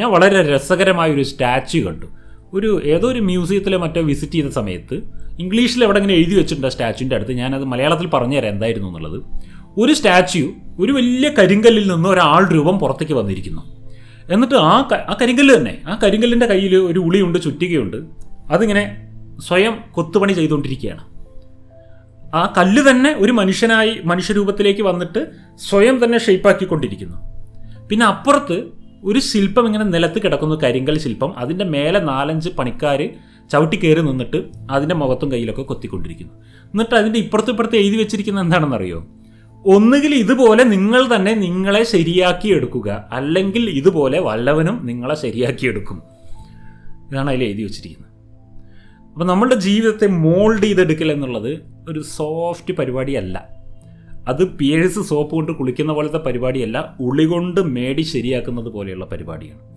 ഞാൻ വളരെ രസകരമായ ഒരു സ്റ്റാച്യു കണ്ടു. ഒരു ഏതോ ഒരു മ്യൂസിയത്തിലെ മറ്റോ വിസിറ്റ് ചെയ്ത സമയത്ത് ഇംഗ്ലീഷിൽ എവിടെ ഇങ്ങനെ എഴുതി വെച്ചിട്ടുണ്ട് ആ സ്റ്റാച്യൂന്റെ അടുത്ത്? ഞാനത് മലയാളത്തിൽ പറഞ്ഞു തരാം എന്തായിരുന്നു എന്നുള്ളത്. ഒരു സ്റ്റാച്യു ഒരു വലിയ കരിങ്കല്ലിൽ നിന്ന് ഒരാൾ രൂപം പുറത്തേക്ക് വന്നിരിക്കുന്നു. എന്നിട്ട് ആ ആ കരിങ്കല്ല് തന്നെ ആ കരിങ്കല്ലിന്റെ കയ്യിൽ ഒരു ഉളിയുണ്ട് ചുറ്റികയുണ്ട്. അതിങ്ങനെ സ്വയം കൊത്തുപണി ചെയ്തുകൊണ്ടിരിക്കുകയാണ്. ആ കല്ല് തന്നെ ഒരു മനുഷ്യനായി മനുഷ്യരൂപത്തിലേക്ക് വന്നിട്ട് സ്വയം തന്നെ ഷേപ്പാക്കിക്കൊണ്ടിരിക്കുന്നു പിന്നെ അപ്പുറത്ത് ഒരു ശില്പം ഇങ്ങനെ നിലത്ത് കിടക്കുന്നു കരിങ്കൽ ശില്പം. അതിന്റെ മേലെ നാലഞ്ച് പണിക്കാർ ചവിട്ടി കയറി നിന്നിട്ട് അതിന്റെ മുഖത്തും കയ്യിലൊക്കെ കൊത്തിക്കൊണ്ടിരിക്കുന്നു. എന്നിട്ട് അതിന്റെ ഇപ്പുറത്ത് ഇപ്പുറത്ത് എഴുതി വെച്ചിരിക്കുന്നത് എന്താണെന്നറിയോ? ഒന്നുകിൽ ഇതുപോലെ നിങ്ങൾ തന്നെ നിങ്ങളെ ശരിയാക്കി എടുക്കുക അല്ലെങ്കിൽ ഇതുപോലെ വല്ലവനും നിങ്ങളെ ശരിയാക്കി എടുക്കും ഇതാണ് അതിൽ എഴുതി വെച്ചിരിക്കുന്നത്. അപ്പോൾ നമ്മളുടെ ജീവിതത്തെ മോൾഡ് ചെയ്തെടുക്കൽ എന്നുള്ളത് ഒരു സോഫ്റ്റ് പരിപാടിയല്ല. അത് പിയേഴ്സ് സോപ്പ് കൊണ്ട് കുളിക്കുന്ന പോലത്തെ പരിപാടിയല്ല ഉളി കൊണ്ട് മേടി ശരിയാക്കുന്നത് പോലെയുള്ള പരിപാടിയാണ്.